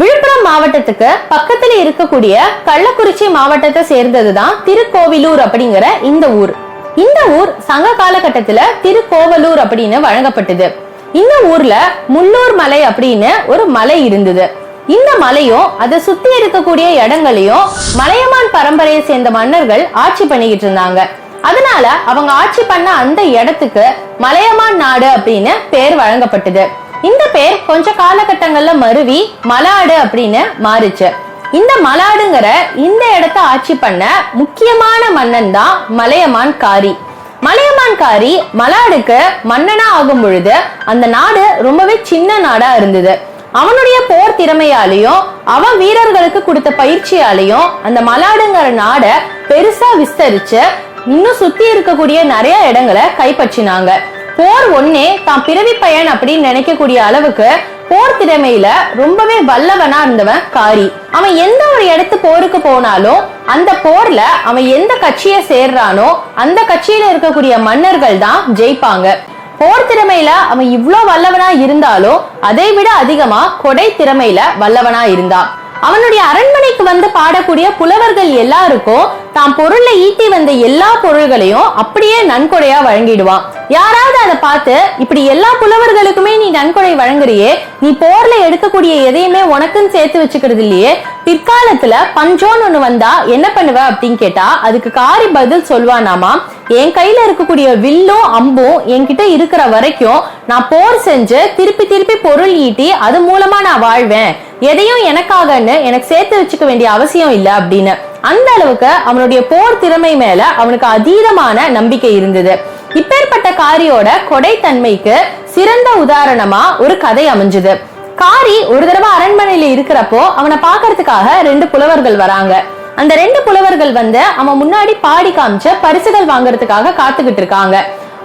விழுப்புரம் மாவட்டத்துக்கு பக்கத்துல இருக்கக்கூடிய கள்ளக்குறிச்சி மாவட்டத்தை சேர்ந்ததுதான் திருக்கோவிலூர் அப்படிங்கிற இந்த ஊர். இந்த ஊர் சங்க காலகட்டத்துல திருக்கோவலூர் அப்படின்னு வழங்கப்பட்டது. இந்த ஊர்ல முள்ளூர் மலை அப்படின்னு ஒரு மலை இருந்தது. இந்த மலையும் அதை சுத்தி இருக்கக்கூடிய இடங்களையும் மலையமான் பரம்பரையை சேர்ந்த மன்னர்கள் ஆட்சி பண்ணிக்கிட்டு இருந்தாங்க. அதனால அவங்க ஆட்சி பண்ண அந்த இடத்துக்கு மலையமான் நாடு அப்படின்னு பேர் வழங்கப்பட்டது. இந்த பேர் கொஞ்ச காலகட்டங்கள்ல மருவி மலாடு அப்படின்னு மாறுச்சு. இந்த மலாடுங்கிற இந்த இடத்த ஆட்சி பண்ண முக்கியமான மன்னன் தான் மலையமான் காரி. மலையமான் காரி மலாடுக்கு மன்னனா ஆகும் பொழுது அந்த நாடு ரொம்பவே சின்ன நாடா இருந்தது. அவனுடைய போர் திறமையாலையும் அவன் வீரர்களுக்கு கொடுத்த பயிற்சியாலையும் அந்த மலாடுங்கிற நாட பெருசா விஸ்தரிச்சு இன்னும் சுத்தி இருக்கக்கூடிய நிறைய இடங்களை கைப்பற்றினாங்க. போர் ஒன்னே தான் பிறவி பயன் அப்படின்னு நினைக்கக்கூடிய அளவுக்கு போர் திறமையில ரொம்பவே வல்லவனா இருந்தவன் காரி. அவன் எந்த ஒரு இடத்து போருக்கு போனாலும் அந்த போர்ல அவன் எந்த கட்சியை சேர்றானோ அந்த கட்சியில இருக்கக்கூடிய மன்னர்கள் தான் ஜெயிப்பாங்க. போர் திறமையில அவன் இவ்வளவு வல்லவனா இருந்தாலும் அதை விட அதிகமா கொடை திறமையில வல்லவனா இருந்தான். அவனுடைய அரண்மனைக்கு வந்து பாடக்கூடிய புலவர்கள் எல்லாருக்கும் தான் பொருள்ல ஈட்டி வந்த எல்லா பொருள்களையும் அப்படியே நன்கொடையா வழங்கிடுவான் யாராவது அதை பார்த்து இப்படி எல்லா புலவர்களுக்குமே நீ நன்கொடை வழங்குறியே நீ போர்ல எடுக்கக்கூடிய எதையுமே உனக்குன்னு சேர்த்து வச்சுக்கிறது இல்லையே பிற்காலத்துல பஞ்சோன்னு ஒண்ணு வந்தா என்ன பண்ணுவ? அப்படின்னு கேட்டா அதுக்கு காரி பதில் சொல்வானாமா என் கையில இருக்கக்கூடிய வில்லும் அம்பும் என்கிட்ட இருக்கிற வரைக்கும் நான் போர் செஞ்சு திருப்பி திருப்பி பொருள் ஈட்டி அது மூலமா நான் வாழ்வேன். எதையும் எனக்காகன்னு எனக்கு சேர்த்து வச்சுக்க வேண்டிய அவசியம் இல்லை அப்படின்னு. அந்த அளவுக்கு அவனுடைய போர் திறமை மேல அவனுக்கு அதீதமான நம்பிக்கை இருந்தது. இப்பேற்பட்ட காரியோட கொடைத்தன்மைக்கு சிறந்த உதாரணமா ஒரு கதை அமைஞ்சது. காரி ஒரு தடவை அரண்மனையில இருக்கிறப்போ அவனை பாக்குறதுக்காக ரெண்டு புலவர்கள் வராங்க. அந்த ரெண்டு புலவர்கள் வந்து அவன் முன்னாடி பாடி காமிச்ச பரிசுகள் வாங்குறதுக்காக காத்துக்கிட்டு இருக்காங்க.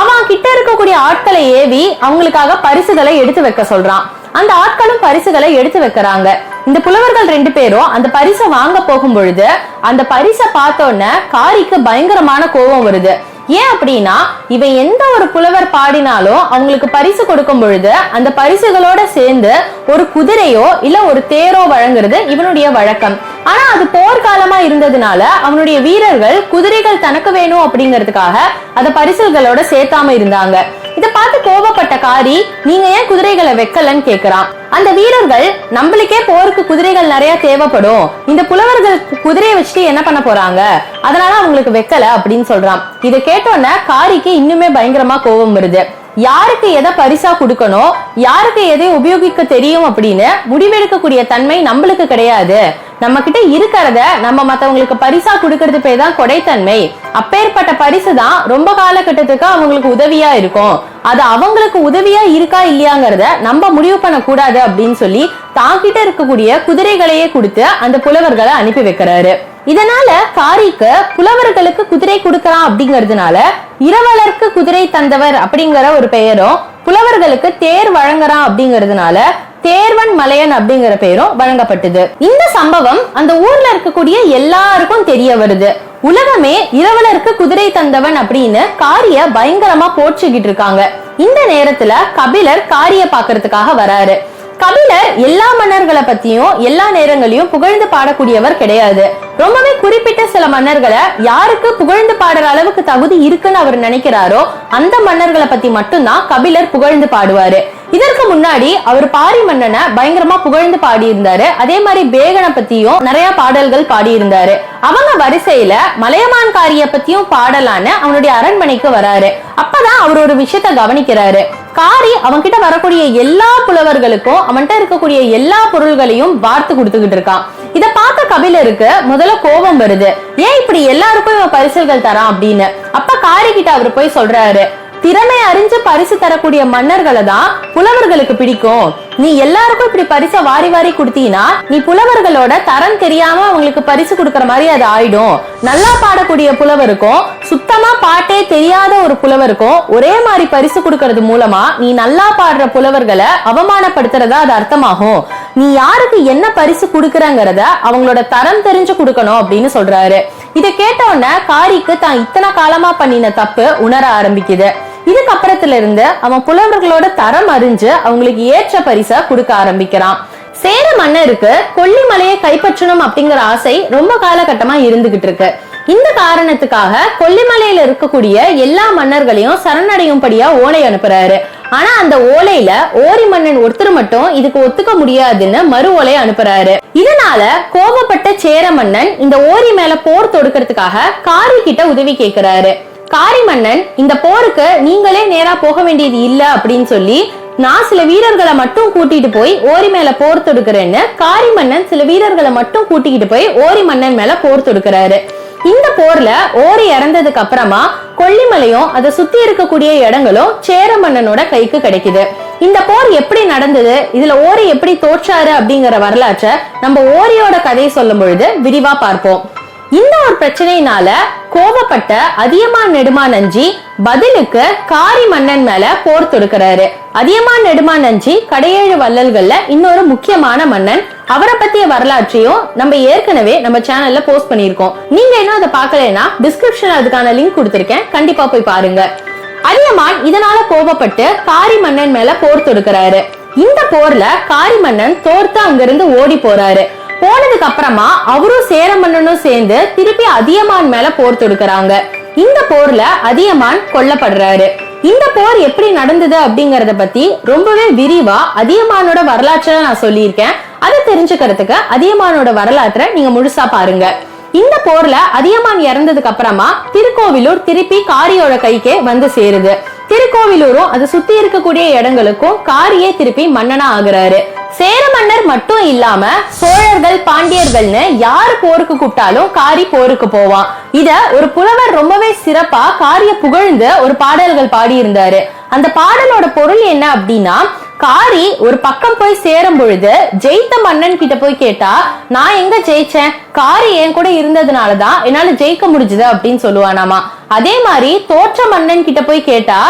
அவன் கிட்ட இருக்கக்கூடிய ஆட்களை ஏவி அவங்களுக்காக பரிசுகளை எடுத்து வைக்க சொல்றான். அந்த ஆட்களும் பரிசுகளை எடுத்து வைக்கிறாங்க. இந்த புலவர்கள் ரெண்டு பேரும் அந்த பரிசை வாங்க போகும் பொழுது அந்த பரிசை பார்த்தோன்ன காரிக்கு பயங்கரமான கோபம் வருது. ஏன் அப்படின்னா இவன் எந்த ஒரு புலவர் பாடினாலும் அவங்களுக்கு பரிசு கொடுக்கும் பொழுது அந்த பரிசுகளோட சேர்ந்து ஒரு குதிரையோ இல்ல ஒரு தேரோ வழங்குறது இவனுடைய வழக்கம். ஆனா அது போர்க்காலமா இருந்ததுனால அவனுடைய வீரர்கள் குதிரைகள் தனக்கு வேணும் அப்படிங்கிறதுக்காக அந்த பரிசுகளோட சேர்த்தாம இருந்தாங்க. இத பார்த்து கோபப்பட்ட காரி நீங்க ஏன் குதிரைகளை வைக்கலன்னு கேக்குறான். அந்த வீரர்கள் நம்மளுக்கே போருக்கு குதிரைகள் நிறைய தேவைப்படும். இந்த புலவர்கள் குதிரையை வச்சுட்டு என்ன பண்ண போறாங்க? அதனால அவங்களுக்கு வைக்கல அப்படின்னு சொல்றான். இதை கேட்டோன்ன காரிக்கு இன்னுமே பயங்கரமா கோபம் வருது. யாருக்கு எதை பரிசா கொடுக்கணும்? யாருக்கு எதை உபயோகிக்க தெரியும்? அப்படின்னு முடிவெடுக்கக்கூடிய தன்மை நம்மளுக்கு கிடையாது. நம்ம கிட்ட இருக்கிறத நம்ம மத்தவங்களுக்கு பரிசா கொடுக்கறது பேர் தான் கொடைத்தன்மை. அப்பேற்பட்ட பரிசு தான் ரொம்ப காலகட்டத்துக்கு அவங்களுக்கு உதவியா இருக்கும். அது அவங்களுக்கு உதவியா இருக்கா இல்லையாங்கிறத நம்ம முடிவு பண்ண கூடாது அப்படின்னு சொல்லி தாங்கிட்ட இருக்கக்கூடிய குதிரைகளையே கொடுத்து அந்த புலவர்களை அனுப்பி வைக்கிறாரு. இதனால காரிக்கு புலவர்களுக்கு குதிரை கொடுக்கலாம் அப்படிங்கறதுனால இரவலருக்கு குதிரை தந்தவர் அப்படிங்கிற ஒரு பெயரும் புலவர்களுக்கு தேர் வழங்குறான் அப்படிங்கறதுனால தேர்வன் மலையன் அப்படிங்கிற பெயரும் வழங்கப்பட்டது. இந்த சம்பவம் அந்த ஊர்ல இருக்கக்கூடிய எல்லாருக்கும் தெரிய வருது. உலகமே இரவலருக்கு குதிரை தந்தவன் அப்படின்னு காரிய பயங்கரமா போற்றிக்கிட்டு இருக்காங்க. இந்த நேரத்துல கபிலர் காரிய பாக்குறதுக்காக வராரு. கபிலர் எல்லா மன்னர்களை பத்தியும் எல்லா நேரங்களையும் புகழ்ந்து பாடக்கூடியவர் கிடையாது. ரொம்பவே குறிப்பிட்ட சில மன்னர்களை யாருக்கு புகழ்ந்து பாடுற அளவுக்கு தகுதி இருக்குன்னு அவர் நினைக்கிறாரோ அந்த மன்னர்களை பத்தி மட்டும்தான் கபிலர் புகழ்ந்து பாடுவாரு. இதற்கு முன்னாடி அவர் பாரி மன்னனை பயங்கரமா புகழ்ந்து பாடியிருந்தாரு. அதே மாதிரி பேகனை பத்தியும் நிறைய பாடல்கள் பாடியிருந்தாரு. அவங்க வரிசையில மலையமான் காரிய பத்தியும் பாடலான்னு அவனுடைய அரண்மனைக்கு வராரு. அப்பதான் அவர் ஒரு விஷயத்த கவனிக்கிறாரு. காரி அவன்கிட்ட வரக்கூடிய எல்லா புலவர்களுக்கும் அவன்கிட்ட இருக்கக்கூடிய எல்லா பொருள்களையும் வார்த்து கொடுத்துக்கிட்டு இருக்கான். இத பார்த்த கபிலருக்கு முதல்ல கோபம் வருது. ஏன் இப்படி எல்லாருக்கும் இவன் பரிசல்கள் தரான் அப்படின்னு. அப்ப காரி கிட்ட அவர் போய் சொல்றாரு. திறமை அறிஞ்சு பரிசு தரக்கூடிய மன்னர்களை தான் புலவர்களுக்கு பிடிக்கும். நீ எல்லாருக்கும் இப்படி பரிசை வாரி வாரி கொடுத்தீங்கன்னா நீ புலவர்களோட தரம் தெரியாம அவங்களுக்கு பரிசு கொடுக்கற மாதிரி அது ஆயிடும். நல்லா பாடக்கூடிய புலவருக்கும் சுத்தமா பாட்டே தெரியாத ஒரு புலவருக்கும் ஒரே மாதிரி பரிசு கொடுக்கறது மூலமா நீ நல்லா பாடுற புலவர்களை அவமானப்படுத்துறதா அது அர்த்தமாகும். நீ யாருக்கு என்ன பரிசு கொடுக்கறங்கிறத அவங்களோட தரம் தெரிஞ்சு கொடுக்கணும் அப்படின்னு சொல்றாரு. இதை கேட்ட உடனே காரிக்கு தான் இத்தனை காலமா பண்ணின தப்பு உணர ஆரம்பிக்குது. இதுக்கப்புறத்துல இருந்து அவன் புலவர்களோட தரம் அறிஞ்சு அவங்களுக்கு ஏற்ற பரிசை கொடுக்க ஆரம்பிக்கிறான். சேர மன்னருக்கு கொல்லிமலையை கைப்பற்றணும் அப்படிங்கிற ஆசை ரொம்ப காலகட்டமா இருந்துகிட்டு இருக்கு. இந்த காரணத்துக்காக கொல்லிமலையில இருக்கக்கூடிய எல்லா மன்னர்களையும் சரணடையும்படியா ஓலை அனுப்புறாரு. ஆனா அந்த ஓலையில ஓரி மன்னன் ஒருத்தர் மட்டும் இதுக்கு ஒத்துக்க முடியாதுன்னு மறு ஓலை அனுப்புறாரு. இதனால கோபப்பட்ட சேர மன்னன் இந்த ஓரி மேல போர் தொடுக்கிறதுக்காக காரி கிட்ட உதவி கேட்கிறாரு காரி மன்னன் இந்த போருக்கு நீங்களே நேரா போக வேண்டியது இல்ல அப்படின்னு சொல்லி நான் சில வீரர்களை மட்டும் கூட்டிட்டு போய் ஓரி மேல போர் தொடுக்கிறேன்னு காரி மன்னன் சில வீரர்களை மட்டும் கூட்டிக்கிட்டு போய் ஓரி மன்னன் மேல போர் தொடுக்கிறாரு. இந்த போர்ல ஓரி இறந்ததுக்கு அப்புறமா கொல்லிமலையும் அதை சுத்தி இருக்கக்கூடிய இடங்களும் சேர மன்னனோட கைக்கு கிடைக்குது. இந்த போர் எப்படி நடந்தது? இதுல ஓரி எப்படி தோற்றாரு அப்படிங்கிற வரலாற்றை நம்ம ஓரியோட கதையை சொல்லும் பொழுது விரிவா பார்ப்போம். இந்த ஒரு பிரச்சனையினால கோபப்பட்ட அதியமான் நெடுமான் நஞ்சி பதிலுக்கு காரி மன்னன் மேல போர் தொடுக்கிறாரு. அதியமான் நெடுமான் நஞ்சி கடையேழு வள்ளல்கள்ல இன்னொரு முக்கியமான மன்னன். அவரை பத்திய வரலாற்றையும் நம்ம ஏற்கனவே நம்ம சேனல்ல போஸ்ட் பண்ணியிருக்கோம். நீங்க இன்னும் அதை பார்க்கலைன்னா டிஸ்கிரிப்ஷன் அதுக்கான லிங்க் கொடுத்திருக்கேன். கண்டிப்பா போய் பாருங்க. அதியமான் இதனால கோபப்பட்டு காரி மன்னன் மேல போர் தொடுக்கிறாரு. இந்த போர்ல காரி மன்னன் தோர்த்து அங்கிருந்து ஓடி போறாரு. போனதுக்கு அப்புறமா அவரும் சேரமன்னனும் சேர்ந்து திருப்பி அதியமான் மேல போர் தொடுக்கிறாங்க. இந்த போர்ல அதியமான் கொல்லப்படுறாரு. இந்த போர் எப்படி நடந்தது அப்படிங்கறத பத்தி ரொம்பவே விரிவா அதியமானோட வரலாற்றை நான் சொல்லியிருக்கேன். அதை தெரிஞ்சுக்கிறதுக்கு அதியமானோட வரலாற்றை நீங்க முழுசா பாருங்க. இந்த போர்ல அதியமான் இறந்ததுக்கு அப்புறமா திருக்கோவிலூர் திருப்பி காரியோட கைக்கே வந்து சேருது. திருக்கோவிலூரும் அது சுத்தி இருக்கக்கூடிய இடங்களுக்கும் காரியே திருப்பி மன்னனா ஆகுறாரு. சேர மன்னர் மட்டும் இல்லாம சோழர்கள் பாண்டியர்கள்னு யாரு போருக்கு கூப்பிட்டாலும் காரி போருக்கு போவான். இத ஒரு புலவர் ரொம்பவே சிறப்பா காரிய புகழ்ந்து ஒரு பாடல்கள் பாடி இருந்தாரு அந்த பாடலோட பொருள் என்ன அப்படின்னா காரி ஒரு பக்கம் போய் சேரும் பொழுது ஜெயித்த மன்னன் கிட்ட போய் கேட்டா நான் எங்க ஜெயிச்சேன்? காரி என் கூட இருந்ததுனாலதான் என்னால ஜெயிக்க முடிஞ்சது அப்படின்னு சொல்லுவானாமா. அதே மாதிரி தோற்ற மன்னன் கிட்ட போய் கேட்டா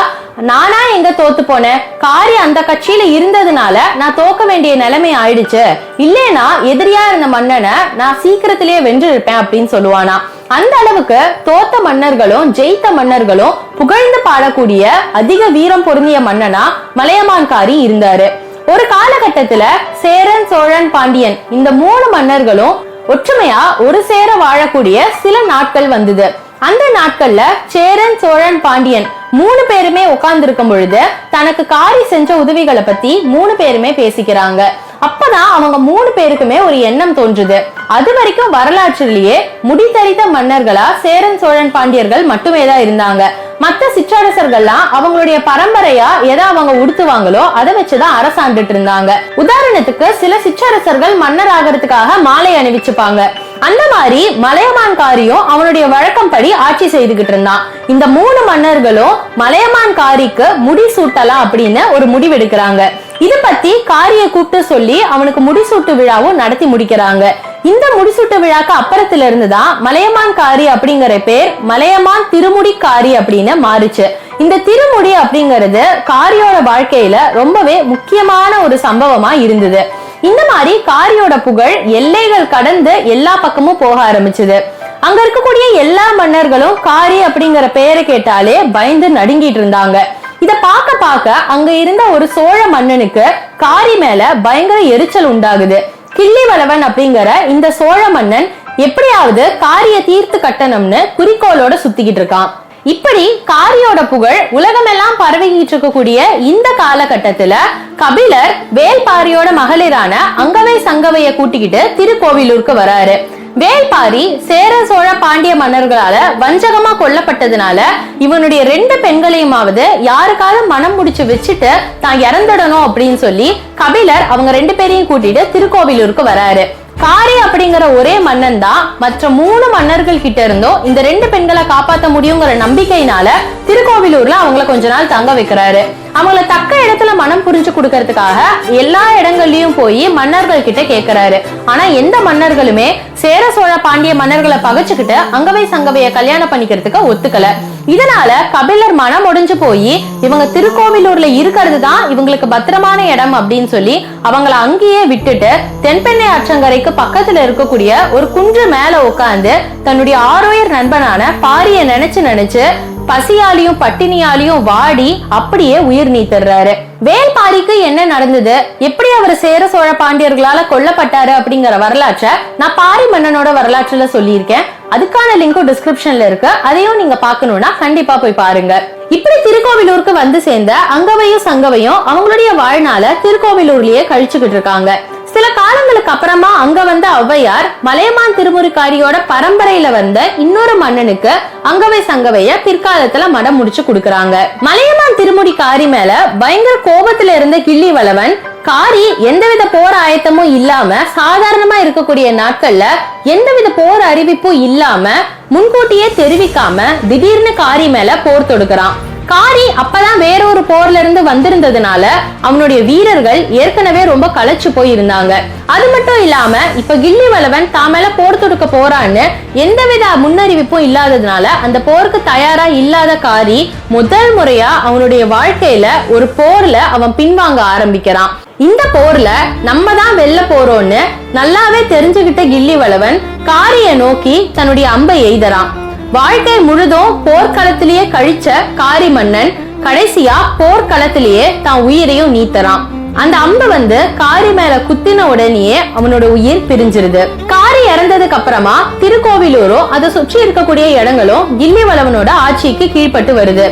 நானா எங்க தோத்து போனேன்? காரி அந்த கட்சியில இருந்ததுனால நான் தோக்க வேண்டிய நிலைமை ஆயிடுச்சு. இல்லேனா எதிரியா இருந்த மன்னனை நான் சீக்கிரத்திலேயே வென்று இருப்பேன் அப்படின்னு சொல்லுவானா. அந்த அளவுக்கு தோத்த மன்னர்களும் ஜெயித்த மன்னர்களும் புகழ்ந்து பாடக்கூடிய அதிக வீரம் பொருந்திய மன்னனா மலையமான்காரி இருந்தாரு. ஒரு காலகட்டத்துல சேரன் சோழன் பாண்டியன் இந்த மூணு மன்னர்களும் ஒற்றுமையா ஒரு சேர வாழக்கூடிய சில நாட்கள் வந்தது. அந்த நாட்கள்ல சேரன் சோழன் பாண்டியன் மூணு பேருமே உட்கார்ந்து இருக்கும் பொழுது தனக்கு காரி செஞ்ச உதவிகளை பத்தி மூணு பேருமே பேசிக்கிறாங்க. அப்பதான் அவங்க மூணு பேருக்குமே ஒரு எண்ணம் தோன்றுது. அது வரைக்கும் வரலாற்றிலேயே முடித்தரித்த மன்னர்களா சேரன் சோழன் பாண்டியர்கள் மட்டுமே தான் இருந்தாங்க. மத்த சிற்றரசர்கள்லாம் அவங்களுடைய பரம்பரையா எதை அவங்க உடுத்துவாங்களோ அதை வச்சுதான் அரசாண்டுட்டு இருந்தாங்க. உதாரணத்துக்கு சில சிற்றரசர்கள் மன்னர் ஆகிறதுக்காக மாலை அணிவிச்சுப்பாங்க. அந்த மாதிரி மலையமான்காரியும் அவனுடைய வழக்கம் படி ஆட்சி செய்துகிட்டு இருந்தான். இந்த மூணு மன்னர்களும் மலையமான்காரிக்கு முடி சூட்டலாம் அப்படின்னு ஒரு முடிவெடுக்கிறாங்க. இது பத்தி காரிய கூப்பிட்டு சொல்லி அவனுக்கு முடிசூட்டு விழாவும் நடத்தி முடிக்கிறாங்க. இந்த முடிசூட்டு விழாக்கு அப்புறத்துல இருந்துதான் மலையமான் காரி அப்படிங்கிற பேர் மலையமான் திருமுடி காரி அப்படின்னு மாறுச்சு. இந்த திருமுடி அப்படிங்கிறது காரியோட வாழ்க்கையில ரொம்பவே முக்கியமான ஒரு சம்பவமா இருந்தது. இந்த மாதிரி காரியோட புகழ் எல்லைகள் கடந்து எல்லா பக்கமும் போக ஆரம்பிச்சது. அங்க இருக்கக்கூடிய எல்லா மன்னர்களும் காரி அப்படிங்கிற பெயரை கேட்டாலே பயந்து நடுங்கிட்டு இருந்தாங்க. இத பார்க்க பார்க்க அங்க இருந்த ஒரு சோழ மன்னனுக்கு காரி மேல பயங்கர எரிச்சல் உண்டாகுது. கிள்ளி வளவன் அப்படிங்கிற இந்த சோழ மன்னன் எப்படியாவது காரிய தீர்த்து கட்டணும்னு குறிக்கோளோட சுத்திக்கிட்டு இருக்கான். இப்படி காரியோட புகழ் உலகமெல்லாம் பரவிக்கிட்டு இருக்கக்கூடிய இந்த காலகட்டத்துல கபிலர் வேல்பாரியோட மகளிரான அங்கவை சங்கவைய கூட்டிக்கிட்டு திருக்கோவிலூருக்கு வராரு. வேல்பாரி சேர சோழ பாண்டிய மன்னர்களால வஞ்சகமா கொல்லப்பட்டதுனால இவனுடைய ரெண்டு பெண்களையுமாவது யாருக்காவது மனம் முடிச்சு வச்சுட்டு தான் இறந்துடணும் அப்படின்னு சொல்லி கபிலர் அவங்க ரெண்டு பேரையும் கூட்டிட்டு திருக்கோவிலூருக்கு வராரு. காரி அப்படிங்கிற ஒரே மன்னன் தான் மற்ற மூணு மன்னர்கள் கிட்ட இருந்தும் இந்த ரெண்டு பெண்களை காப்பாத்த முடியுங்கிற நம்பிக்கையினால திருக்கோவிலூர்ல அவங்கள கொஞ்ச நாள் தங்க வைக்கிறாரு. அவங்கள தக்க இடத்துல மனம் புரிஞ்சு கொடுக்கறதுக்காக எல்லா இடங்கள்லயும் போய் மன்னர்கள் கிட்ட கேக்குறாரு. ஆனா எந்த மன்னர்களுமே சேர சோழ பாண்டிய மன்னர்களை பகைச்சுக்கிட்டு அங்கவை சங்கவைய கல்யாணம் பண்ணிக்கிறதுக்கு ஒத்துக்கல. இதனால கபிலர் மனம் முடிஞ்சு போய் இவங்க திருக்கோவிலூர்ல இருக்கிறது தான் இவங்களுக்கு பத்திரமான இடம் அப்படின்னு சொல்லி அவங்கள அங்கேயே விட்டுட்டு தென்பெண்ணை ஆற்றங்கரைக்கு பக்கத்துல இருக்கக்கூடிய ஒரு குன்று மேல உட்காந்து தன்னுடைய ஆரோயர் நண்பனான பாரிய நினைச்சு நினைச்சு பசியாலையும் பட்டினியாலையும் வாடி அப்படியே உயிர் நீத்துறாரு. வேல்பாரிக்கு என்ன நடந்தது? எப்படி அவர் சேர சோழ பாண்டியர்களால கொல்லப்பட்டாரு அப்படிங்கிற வரலாற்றை நான் பாரி மன்னனோட வரலாற்றுல சொல்லியிருக்கேன். அதுக்கான லிங்கும் டிஸ்கிரிப்ஷன்ல இருக்கு. அதையும் நீங்க பாக்கணும்னா கண்டிப்பா போய் பாருங்க. இப்படி திருக்கோவிலூருக்கு வந்து சேர்ந்த அங்கவையும் சங்கவையும் அவங்களுடைய வாழ்நாள திருக்கோவிலூர்லயே கழிச்சுக்கிட்டு இருக்காங்க. சில காலங்களுக்கு அப்புறமா அங்க வந்த ஔவையார் மலையமான் திருமுருகாரியோட பரம்பரையில வந்த இன்னொரு மன்னனுக்கு அங்கவை சங்கவைய பிற்காலத்துல மடம் முடிச்சு கொடுக்கறாங்க. மலையமான் திருமுடி காரி மேல பயங்கர கோபத்துல இருந்த கிள்ளி வளவன் காரி எந்தவித போர் ஆயத்தமும் இல்லாம சாதாரணமா இருக்கக்கூடிய நாட்கள்ல எந்தவித போர் அறிவிப்பும் இல்லாம முன்கூட்டியே தெரிவிக்காம திடீர்னு காரி மேல போர் தொடுக்கிறான். காரி அப்பதான் வேறொரு போர்ல இருந்து வந்திருந்ததுனால அவனுடைய வீரர்கள் ஏற்கனவே ரொம்ப களைச்சு போயிருந்தாங்க. அது மட்டும் இல்லாம இப்ப கில்லி வளவன் தான் மேல போர் தொடுக்க போறான்னு எந்தவித முன்னறிவிப்பும் இல்லாததுனால அந்த போருக்கு தயாரா இல்லாத காரி முதல் முறையா அவனுடைய வாழ்க்கையில ஒரு போர்ல அவன் பின்வாங்க ஆரம்பிக்கிறான். இந்த போர்ல நம்ம தான் வெல்ல போறோம்னு நல்லாவே தெரிஞ்சுகிட்ட கில்லி வளவன் காரிய நோக்கி தன்னுடைய அம்பை எய்தறான். வாழ்க்கை முழுதும் போர்க்களத்திலேயே கழிச்ச காரி மன்னன் கடைசியா போர்க்களத்திலேயே தான் உயிரையும் நீத்தரான் அந்த அம்பு வந்து காரி மேல குத்தின உடனேயே அவனோட உயிர் பிரிஞ்சிருது. காரி இறந்ததுக்கு அப்புறமா திருக்கோவிலூரும் அதை சுற்றி இருக்கக்கூடிய இடங்களும் கில்லிவளவனோட ஆட்சிக்கு கீழ்ப்பட்டு வருது.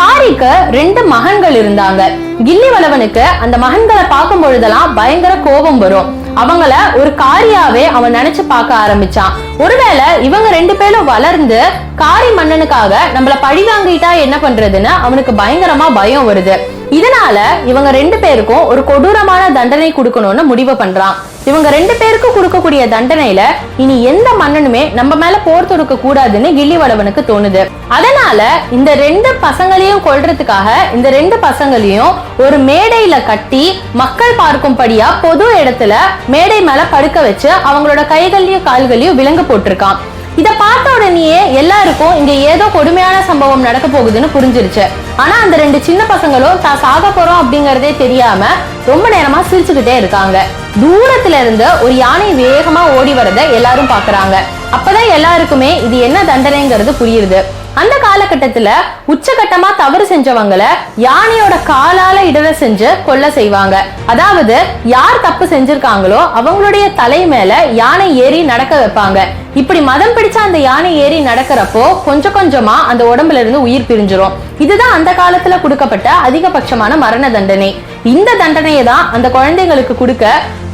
காரிக்கு ரெண்டு மகன்கள் இருந்தாங்க. கில்லிவளவனுக்கு அந்த மகன்களை பார்க்கும் பொழுதெல்லாம் பயங்கர கோபம் வரும். அவங்கள ஒரு காரியாவே அவன் நினைச்சு பார்க்க ஆரம்பிச்சான். ஒருவேளை இவங்க ரெண்டு பேரும் வளர்ந்து காரி மன்னனுக்காக நம்மள பழி வாங்கிட்டா என்ன பண்றதுன்னு அவனுக்கு பயங்கரமா பயம் வருது. இதனால இவங்க ரெண்டு பேருக்கும் ஒரு கொடூரமான தண்டனை கொடுக்கணும்னு முடிவு பண்றான். இவங்க ரெண்டு பேருக்கும் கொடுக்கக்கூடிய தண்டனையில இனி எந்த மன்னனுமே நம்ம மேல போர் தொடுக்க கூடாதுன்னு கிள்ளிவளவனுக்கு தோணுது. அதனால இந்த ரெண்டு பசங்களையும் கொல்றதுக்காக இந்த ரெண்டு பசங்களையும் ஒரு மேடையில கட்டி மக்கள் பார்க்கும்படியா பொது இடத்துல மேடை மேல படுக்க வச்சு அவங்களோட கைகளையும் கால்களையும் விலங்கு போட்டிருக்கான். இதை பார்த்த உடனேயே எல்லாருக்கும் இங்க ஏதோ கொடுமையான சம்பவம் நடக்க போகுதுன்னு புரிஞ்சிருச்சு. ஆனா அந்த ரெண்டு சின்ன பசங்களும் தான் சாக போறோம் அப்படிங்கறதே தெரியாம ரொம்ப நேரமா சிரிச்சுக்கிட்டே இருக்காங்க. தூரத்துல இருந்து ஒரு யானை வேகமா ஓடி வரத எல்லாரும் பாக்குறாங்க. அப்பதான் எல்லாருக்குமே இது என்ன தண்டனைங்கிறது புரியுது. அந்த காலகட்டத்துல உச்சகட்டமா தவறு செஞ்சவங்களை யானையோட காலால இடற செஞ்சு கொல்ல செய்வாங்க. அதாவது யார் தப்பு செஞ்சிருக்காங்களோ அவங்களுடைய தலை மேல யானை ஏறி நடக்க வைப்பாங்க. இப்படி மதம் பிடிச்ச அந்த யானை ஏறி நடக்கிறப்போ கொஞ்சம் கொஞ்சமா அந்த உடம்புல இருந்து உயிர் பிரிஞ்சிரும். இதுதான் அந்த காலத்துல கொடுக்கப்பட்ட அதிகபட்சமான மரண தண்டனை. இந்த தண்டனையை தான் அந்த குழந்தைங்களுக்கு கொடுக்க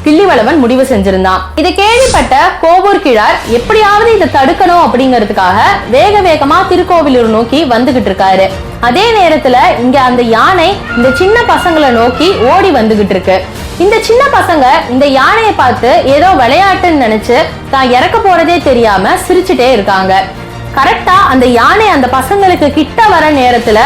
கிள்ளிவளவன் முடிவு செஞ்சிருந்தான். இதை கேள்விப்பட்ட கோவூர் கிழார் எப்படியாவது இதை தடுக்கணும் அப்படிங்கிறதுக்காக வேக வேகமா திருக்கோவிலூர் நோக்கி வந்துகிட்டு இருக்காரு. அதே நேரத்துல இங்க அந்த யானை இந்த சின்ன பசங்களை நோக்கி ஓடி வந்துகிட்டு இருக்கு. இந்த சின்ன பசங்க இந்த யானையை பார்த்து ஏதோ விளையாட்டுன்னு நினைச்சு தான் இறக்க போறதே தெரியாம சிரிச்சுட்டே இருக்காங்க. கரெக்டா அந்த யானை அந்த பசங்களுக்கு கிட்ட வர நேரத்துல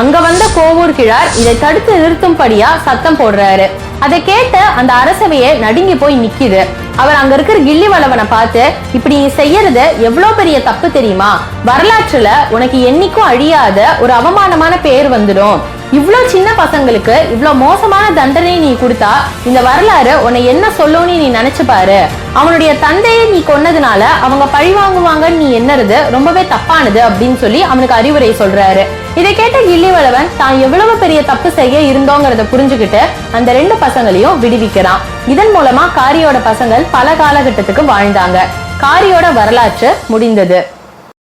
அங்க வந்த கோவூர் கிழார் இதை தடுத்து நிறுத்தும்படியா சத்தம் போடுறாரு. அதை கேட்டு அந்த அரசவையே நடுங்கி போய் நிக்குது. அவர் அங்க இருக்கிற கில்லி வளவனை பார்த்து இப்படி நீ செய்யறது எவ்வளவு பெரிய தப்பு தெரியுமா? வரலாற்றுல உனக்கு என்னைக்கும் அழியாத ஒரு அவமானமான பேர் வந்துடும். இவ்வளோ சின்ன பசங்களுக்கு இவ்வளோ மோசமான தண்டனை நீ கொடுத்தா இந்த வரலாறு உன்னை என்ன சொல்லும்னு நீ நினைச்சு பாரு. அவனுடைய தந்தையை நீ கொன்னதுனால அவங்க பழி வாங்குவாங்கன்னு நீ என்னறது ரொம்பவே தப்பானது அப்படின்னு சொல்லி அவனுக்கு அறிவுரை சொல்றாரு. இதை கேட்ட கில்லிவளவன் தான் எவ்வளவு பெரிய தப்பு செய்ய இருந்தோங்கிறத புரிஞ்சுக்கிட்டு அந்த ரெண்டு பசங்களையும் விடுவிக்கிறான். இதன் மூலமா காரியோட பசங்கள் பல காலகட்டத்துக்கு வாழ்ந்தாங்க. காரியோட வரலாற்று முடிந்தது.